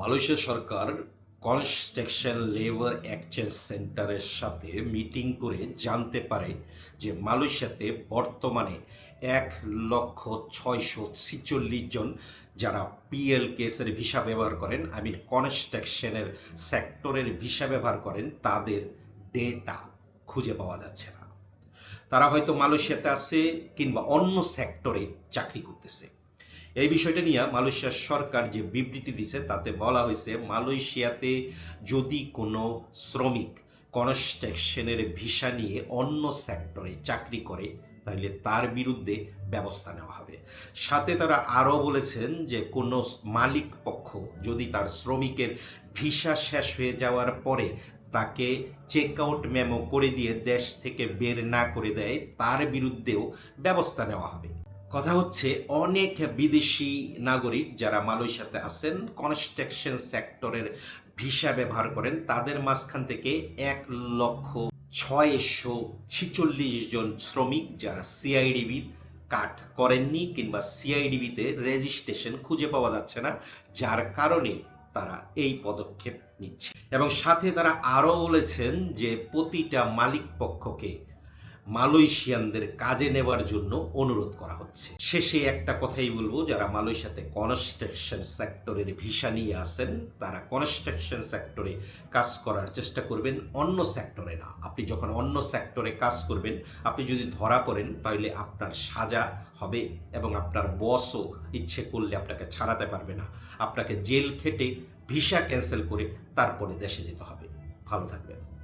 Malaysia সরকার construction labour exchange সেন্টারের সাথে মিটিং করে জানতে পারে যে মালয়েশিয়াতে বর্তমানে এক লক্ষ ছয়শো ছিচল্লিশ জন যারা পিএল কেসের ভিসা ব্যবহার করেন, আই মিন কনস্ট্রাকশনের সেক্টরের ভিসা ব্যবহার করেন, তাদের ডেটা খুঁজে পাওয়া যাচ্ছে না। তারা হয়তো মালয়েশিয়াতে আছে কিংবা অন্য সেক্টরে চাকরি করতেছে। এই বিষয়টা নিয়ে মালয়েশিয়ার সরকার যে বিবৃতি দিছে, তাতে বলা হয়েছে মালয়েশিয়াতে যদি কোনো শ্রমিক কনস্ট্রাকশনের ভিসা নিয়ে অন্য সেক্টরে চাকরি করে, তাহলে তার বিরুদ্ধে ব্যবস্থা নেওয়া হবে। সাথে তারা আরও বলেছেন যে কোনো মালিক পক্ষ যদি তার শ্রমিকের ভিসা শেষ হয়ে যাওয়ার পরে তাকে চেক আউট মেমো করে দিয়ে দেশ থেকে বের না করে দেয়, তার বিরুদ্ধেও ব্যবস্থা নেওয়া হবে। কথা হচ্ছে, অনেক বিদেশি নাগরিক যারা মালয়েশিয়াতে আছেন কনস্ট্রাকশন সেক্টরের ভিসা ব্যবহার করেন, তাদের মাঝখান থেকে এক লক্ষ ছয়শো ছিচল্লিশ জন শ্রমিক যারা সিআইডিবির কাট করেননি কিংবা সিআইডিবিতে রেজিস্ট্রেশন খুঁজে পাওয়া যাচ্ছে না, যার কারণে তারা এই পদক্ষেপ নিচ্ছে। এবং সাথে তারা আরও বলেছেন যে, প্রতিটা মালিক পক্ষকে মালয়েশিয়ানদের কাজে নেওয়ার জন্য অনুরোধ করা হচ্ছে। শেষে একটা কথাই বলব, যারা মালয়েশিয়াতে কনস্ট্রাকশন সেক্টরের ভিসা নিয়ে আসেন তারা কনস্ট্রাকশন সেক্টরে কাজ করার চেষ্টা করবেন, অন্য সেক্টরে না। আপনি যখন অন্য সেক্টরে কাজ করবেন, আপনি যদি ধরা পড়েন, তাহলে আপনার সাজা হবে এবং আপনার বসও ইচ্ছে করলে আপনাকে ছাড়াতে পারবে না। আপনাকে জেল খেটে ভিসা ক্যান্সেল করে তারপরে দেশে যেতে হবে। ভালো থাকবেন।